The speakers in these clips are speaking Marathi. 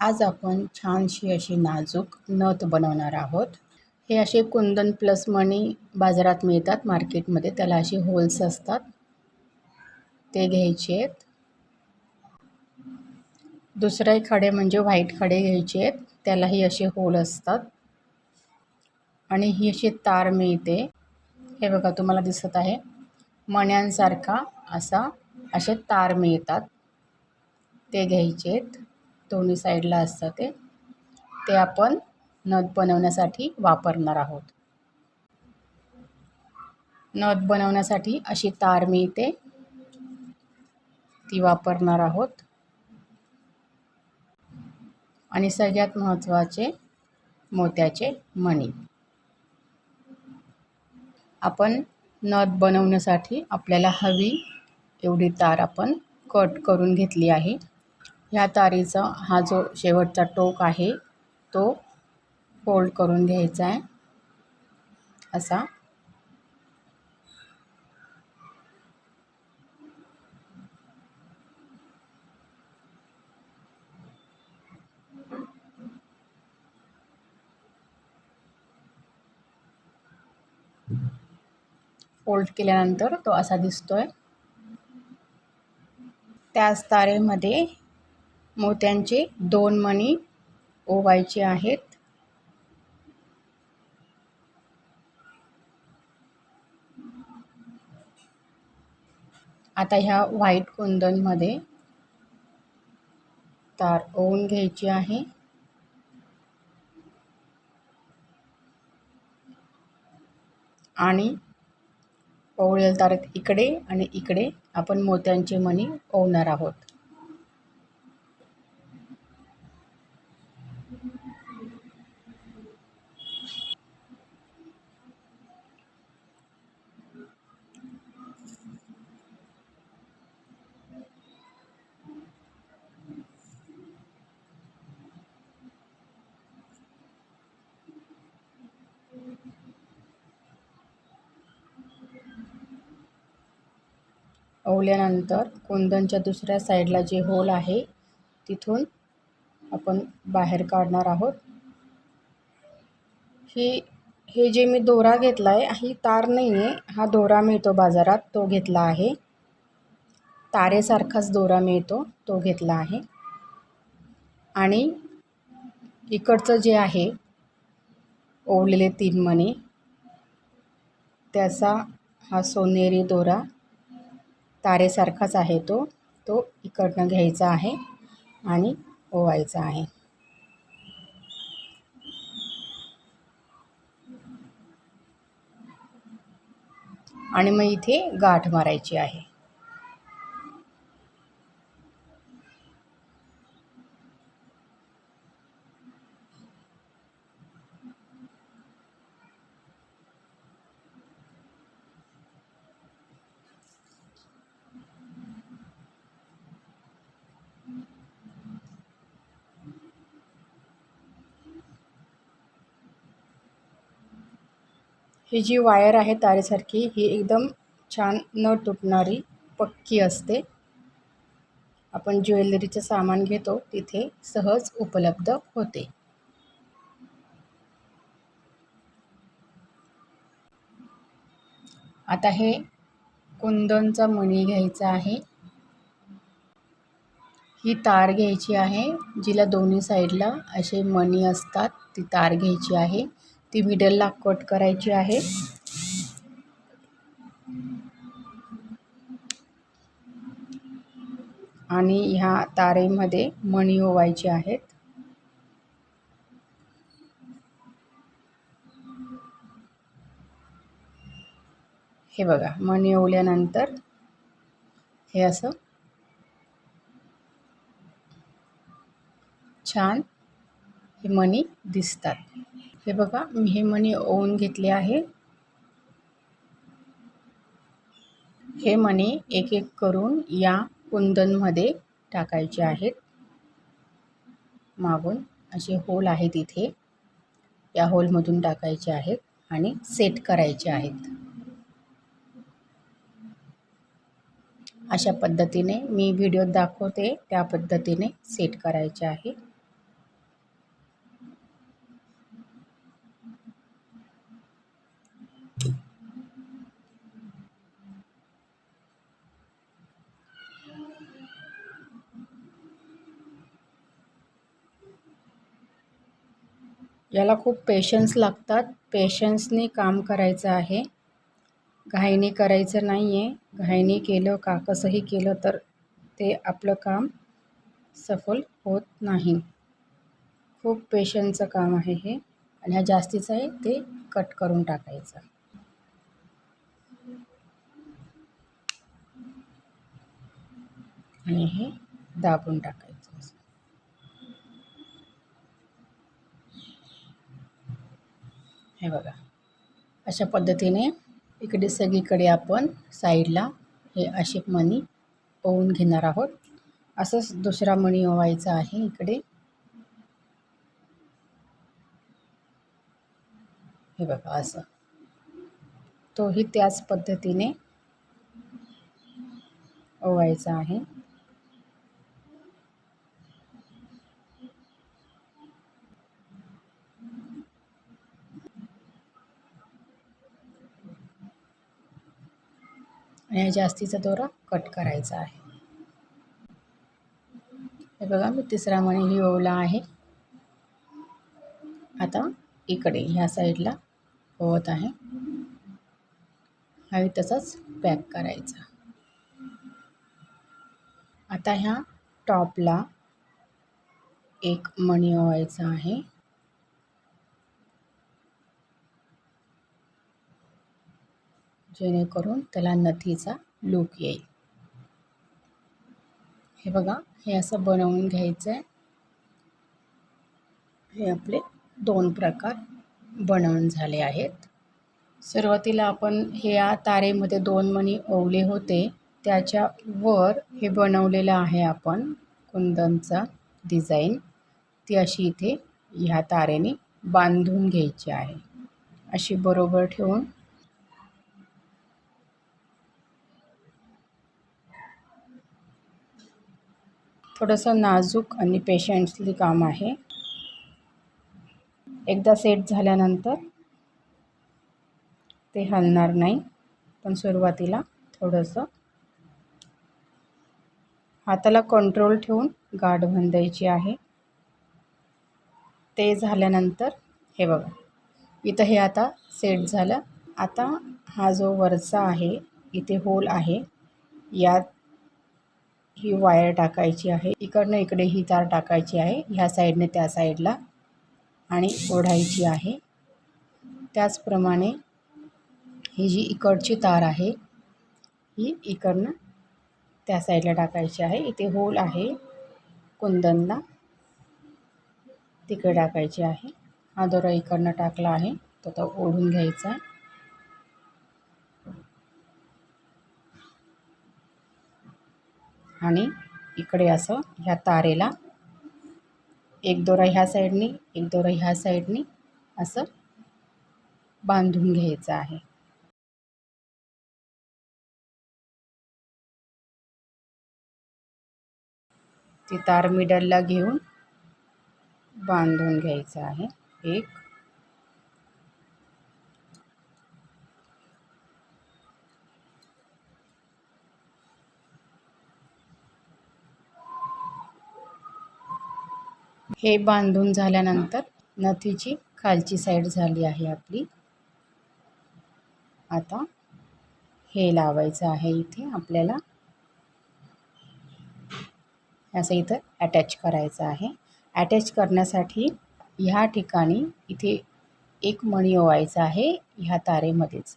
आज आपण छानशी अशी नाजूक नथ बनवणार आहोत. हे असे कुंदन प्लस मणी बाजारात मिळतात मार्केटमध्ये. त्याला असे होल्स असतात. ते घ्यायचे आहेत. दुसरे खडे म्हणजे व्हाईट खडे घ्यायचे आहेत. त्यालाही असे होल असतात. आणि ही अशी तार मिळते. हे बघा तुम्हाला दिसत आहे. मण्यांसारखा असा असे तार मिळतात. ते घ्यायचे आहेत. दोन्ही साईडला असतं ते. ते आपण नथ बनवण्यासाठी वापरणार आहोत. नथ बनवण्यासाठी अशी तार मिळते ती वापरणार आहोत. आणि सगळ्यात महत्त्वाचे मोत्याचे मणी. आपण नथ बनवण्यासाठी आपल्याला हवी एवढी तार आपण कट करून घेतली आहे. ह्या तारीचा हा जो शेवटचा टोक आहे तो फोल्ड करून घ्यायचा आहे. असा. फोल्ड केल्यानंतर तो असा दिसतोय. त्याच तारेमध्ये मोत्यांचे दोन मणी ओवायचे आहेत. आता ह्या व्हाईट कुंदनमध्ये तार ओवून घ्यायची आहे. आणि ओवळेल तारेत इकडे आणि इकडे आपण मोत्यांचे मणी ओवणार आहोत. ओवल्यानंतर कुंदनच्या दुसऱ्या साईडला जे होल आहे तिथून आपण बाहेर काढणार आहोत. ही हे जे मी दोरा घेतला आहे ही तार नाही आहे हा दोरा मिळतो बाजारात तो घेतला आहे. तारेसारखाच दोरा मिळतो तो घेतला आहे. आणि इकडचं जे आहे ओवलेले तीन मणी त्याचा हा सोनेरी दोरा तारेसारखाच आहे तो. तो इकडनं घ्यायचा आहे आणि ओवायचा आहे. आणि मग इथे गाठ मारायची आहे. ही जी वायर आहे तारेसारखी ही एकदम छान न तुटणारी पक्की असते. आपण ज्वेलरीचं सामान घेतो तिथे सहज उपलब्ध होते. आता हे कुंदनचा मणी घ्यायचा आहे. ही तार घ्यायची आहे जिला दोन्ही साईडला असे मणी असतात ती तार घ्यायची आहे. ती मिडलला कट करायची आहे. आणि ह्या तारेमध्ये मणी ओवायचे आहेत. हे बघा मणी ओवल्यानंतर हे असं छान हे मणी दिसतात. हे बघा मी हे मणी ओवून घेतले आहे. हे मणी एक एक करून या कुंदनमध्ये टाकायचे आहेत. मागून असे होल आहेत इथे. या होलमधून टाकायचे आहेत आणि सेट करायचे आहेत. अशा पद्धतीने मी व्हिडिओत दाखवते त्या पद्धतीने सेट करायचे आहे. याला खूप पेशन्स लागतात. पेशन्सनी काम करायचं आहे. घाईने करायचं नाही आहे घाईने केलं का कसंही केलं तर ते आपलं काम सफल होत नाही. खूप पेशन्सचं काम आहे हे. आणि हा जास्तीचं आहे ते कट करून टाकायचं. आणि हे दाबून टाकायचं असं हे बघा. अशा पद्धतीने इकडे सगळीकडे आपण साईडला हे अशी मणी ओवून घेणार आहोत. असंच दुसरा मणी ओवायचा आहे इकडे. हे बघा असं. तोही त्याच पद्धतीने ओवायचा आहे. आणि जास्तीचा दोरा कट करायचा आहे. हे बघा मी तिसरा मणी ओवला आहे. आता इकडे ह्या साईडला होत आहे. हवी तसाच पॅक करायचा. आता ह्या टॉपला एक मणी ओवायचा आहे. जेणेकरून त्याला नथीचा लूक येईल. हे बघा हे असं बनवून घ्यायचं आहे हे आपले दोन प्रकार बनवून झाले आहेत. सुरुवातीला आपण हे या तारेमध्ये दोन मणी ओवले होते. त्याच्या वर हे बनवलेलं आहे आपण कुंदनचा डिझाईन. ती अशी इथे ह्या तारेने बांधून घ्यायची आहे. अशी बरोबर ठेवून थोडंसं नाजूक आणि पेशंट्सली काम आहे. एकदा सेट झाल्यानंतर ते हलणार नाही पण सुरुवातीला थोडंसं हाताला कंट्रोल ठेवून गाठ बांधायची आहे. ते झाल्यानंतर हे बघा इथं हे आता सेट झालं. आता हा जो वरचा आहे इथे होल आहे यात ही वायर टाकायची आहे. इकडनं इकडे ही तार टाकायची आहे. ह्या साईडने त्या साईडला आणि ओढायची आहे. त्याचप्रमाणे ही जी इकडची तार आहे ही इकडनं त्या साईडला टाकायची आहे. इथे होल आहे. कुंदनला तिकडे टाकायची आहे. हा दोरा इकडनं टाकला आहे. तो तो ओढून घ्यायचा आहे. आणि इकडे असं ह्या तारेला एक दोरा ह्या साईडनी एक दोरा ह्या साईडनी असं बांधून घ्यायचं आहे. ती तार मिडलला घेऊन बांधून घ्यायचं आहे. एक हे बांधून झाल्यानंतर नथीची खालची साईड झाली आहे आपली. आता हे लावायचं आहे इथे आपल्याला. असं इथं अटॅच करायचं आहे. अटॅच करण्यासाठी ह्या ठिकाणी इथे एक मणी ओवायचा आहे ह्या तारेमध्येच.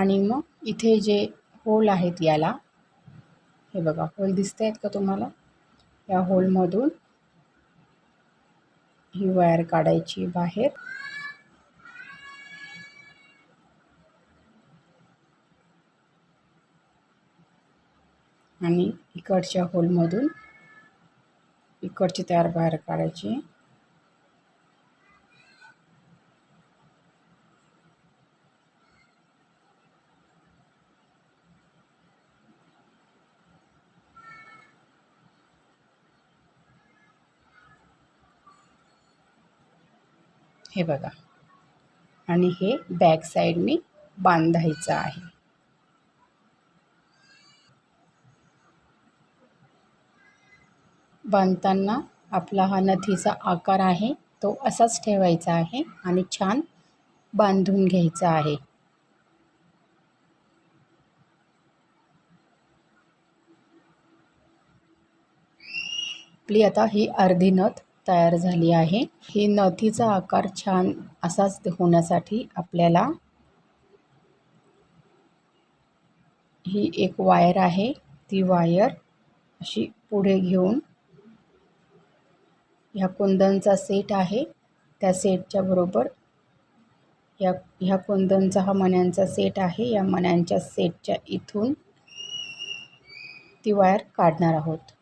आणि मग इथे जे होल आहेत याला हे बघा होल दिसत आहेत का तुम्हाला? या होलमधून ही वायर काढायची बाहेर. आणि इकडच्या होलमधून इकडची तयार बाहेर काढायची. हे बघा. आणि हे बॅक साईडने बांधायचं आहे. बांधताना आपला हा नथीचा आकार आहे तो असाच ठेवायचा आहे आणि छान बांधून घ्यायचा आहे. आपली आता ही अर्धी नथ तयार झाली आहे. ही नथीचा आकार छान असाच होण्यासाठी आपल्याला ही एक वायर आहे. ती वायर अशी पुढे घेऊन ह्या कुंदनचा सेट आहे. त्या सेटच्या बरोबर या ह्या कुंदनचा हा मण्यांचा सेट आहे. या मण्यांच्या सेटच्या इथून ती वायर काढणार आहोत.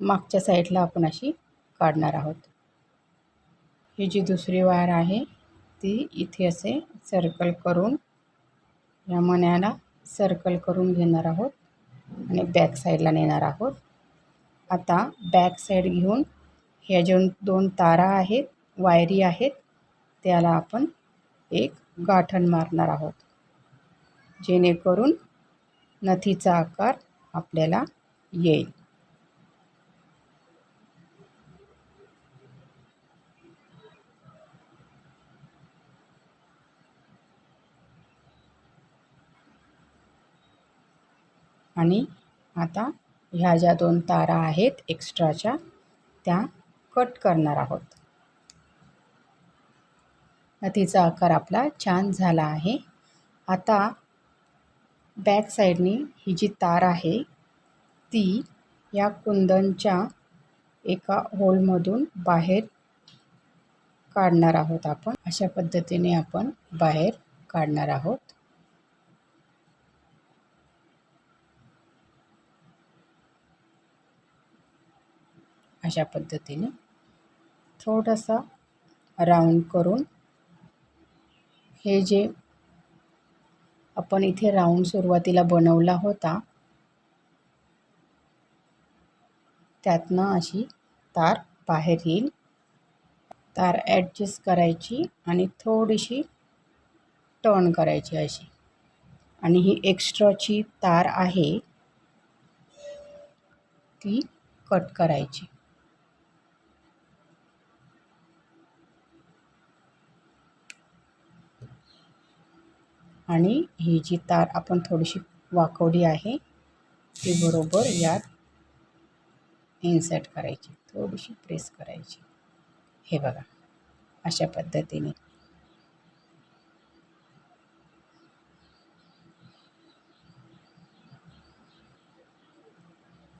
मागच्या साईडला आपण अशी काढणार आहोत. ही जी दुसरी वायर आहे ती इथे असे सर्कल करून या मण्याला सर्कल करून घेणार आहोत आणि बॅक साईडला नेणार आहोत. आता बॅक साईड घेऊन ह्या ज्या दोन तारा आहेत वायरी आहेत त्याला आपण एक गाठण मारणार आहोत. जेणेकरून नथीचा आकार आपल्याला येईल. आणि आता ह्या ज्या दोन तारा आहेत एक्स्ट्राच्या त्या कट करणार आहोत. तिचा आकार आपला छान झाला आहे. आता बॅक साईडनी ही जी तार आहे ती या कुंदनच्या एका होलमधून बाहेर काढणार आहोत आपण. अशा पद्धतीने आपण बाहेर काढणार आहोत. अशा पद्धतीने थोडासा राऊंड करून हे जे आपण इथे राऊंड सुरुवातीला बनवला होता त्यातनं अशी तार बाहेर येईल. तार ॲडजस्ट करायची आणि थोडीशी टर्न करायची अशी. आणि ही एक्स्ट्राची तार आहे ती कट करायची. आणि ही जी तार आपण थोडीशी वाकवली आहे ती बरोबर यात इन्सर्ट करायची थोडीशी प्रेस करायची. हे बघा अशा पद्धतीने.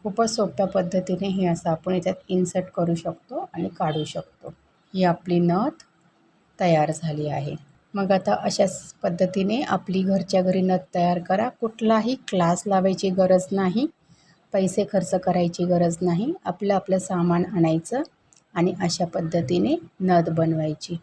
खूपच सोप्या पद्धतीने हे असं आपण याच्यात इन्सर्ट करू शकतो आणि काढू शकतो. ही आपली नथ तयार झाली आहे. मग आता अशाच पद्धतीने आपली घरच्या घरी नथ तयार करा. कुठलाही क्लास लावायची गरज नाही. पैसे खर्च करायची गरज नाही. आपलं आपलं सामान आणायचं आणि अशा पद्धतीने नथ बनवायची.